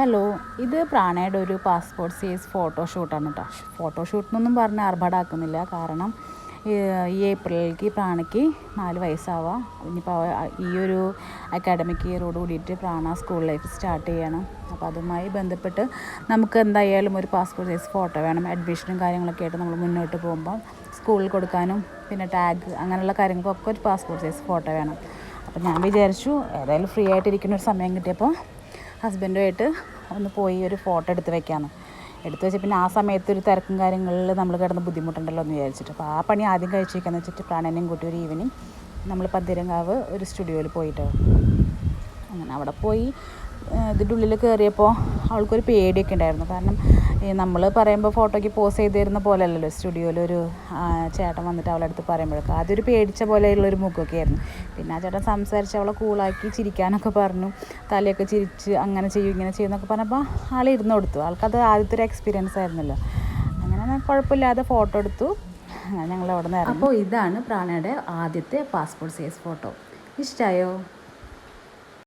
Hello ഇത് പ്രാണയുടെ ഒരു passport size ഫോട്ടോഷൂട്ടാണ് കേട്ടോ ഫോട്ടോഷൂട്ട് എന്നൊന്നും പറഞ്ഞ് ആർഭാടാക്കുന്നില്ല. കാരണം ഈ ഏപ്രിലേക്ക് പ്രാണയ്ക്ക് നാല് വയസ്സാവാം. ഇനിയിപ്പോൾ ഈ ഒരു അക്കാഡമിക് ഇയറോട് കൂടിയിട്ട് പ്രാണ സ്കൂൾ ലൈഫ് സ്റ്റാർട്ട് ചെയ്യണം. അപ്പോൾ അതുമായി ബന്ധപ്പെട്ട് നമുക്ക് എന്തായാലും ഒരു പാസ്പോർട്ട് സൈസ് ഫോട്ടോ വേണം. അഡ്മിഷനും കാര്യങ്ങളൊക്കെ ആയിട്ട് നമ്മൾ മുന്നോട്ട് പോകുമ്പോൾ സ്കൂളിൽ കൊടുക്കാനും പിന്നെ ടാഗ് അങ്ങനെയുള്ള കാര്യങ്ങൾക്കൊക്കെ ഒരു പാസ്പോർട്ട് സൈസ് ഫോട്ടോ വേണം. അപ്പോൾ ഞാൻ വിചാരിച്ചു ഏതായാലും ഫ്രീ ആയിട്ടിരിക്കുന്ന ഒരു സമയം കിട്ടിയപ്പോൾ ഹസ്ബൻഡുമായിട്ട് ഒന്ന് പോയി ഒരു ഫോട്ടോ എടുത്ത് വെക്കാമെന്ന് എടുത്ത് വെച്ച് പിന്നെ ആ സമയത്ത് ഒരു തിരക്കും കാര്യങ്ങളിൽ നമ്മൾ കിടന്ന് ബുദ്ധിമുട്ടുണ്ടല്ലോ എന്ന് വിചാരിച്ചിട്ട്. അപ്പോൾ ആ പണി ആദ്യം കഴിച്ച് വെക്കാന്ന് വെച്ചിട്ട് പ്രാണനെയും കൂട്ടി ഒരു ഈവനിങ് നമ്മൾ പന്തിരങ്കാവ് ഒരു സ്റ്റുഡിയോയിൽ പോയിട്ടോ അങ്ങനെ അവിടെ പോയി ഇതിന്റെ ഉള്ളിൽ കയറിയപ്പോൾ അവൾക്കൊരു പേടിയൊക്കെ ഉണ്ടായിരുന്നു. കാരണം നമ്മൾ പറയുമ്പോൾ ഫോട്ടോയ്ക്ക് പോസ് ചെയ്ത് തരുന്ന പോലെ അല്ലല്ലോ സ്റ്റുഡിയോയിലൊരു ചേട്ടൻ വന്നിട്ട് അവളെടുത്ത് അടുത്ത് പറയുമ്പോഴൊക്കെ. ഒരു പേടിച്ച പോലെയുള്ളൊരു മുഖമൊക്കെ ആയിരുന്നു. പിന്നെ ആ ചേട്ടൻ സംസാരിച്ച് അവളെ കൂളാക്കി ചിരിക്കാനൊക്കെ പറഞ്ഞു. തലയൊക്കെ ചിരിച്ച് അങ്ങനെ ചെയ്യും ഇങ്ങനെ ചെയ്യുമെന്നൊക്കെ പറഞ്ഞപ്പോൾ ആൾ ഇരുന്ന് കൊടുത്തു. ആൾക്കത് ആദ്യത്തെ ഒരു എക്സ്പീരിയൻസ് ആയിരുന്നല്ലോ. അങ്ങനെ കുഴപ്പമില്ലാതെ ഫോട്ടോ എടുത്തു. അങ്ങനെ ഞങ്ങൾ അവിടെ നിന്ന് അപ്പോൾ ഇതാണ് പ്രാണയുടെ ആദ്യത്തെ പാസ്പോർട്ട് സൈസ് ഫോട്ടോ ഇഷ്ടമായോ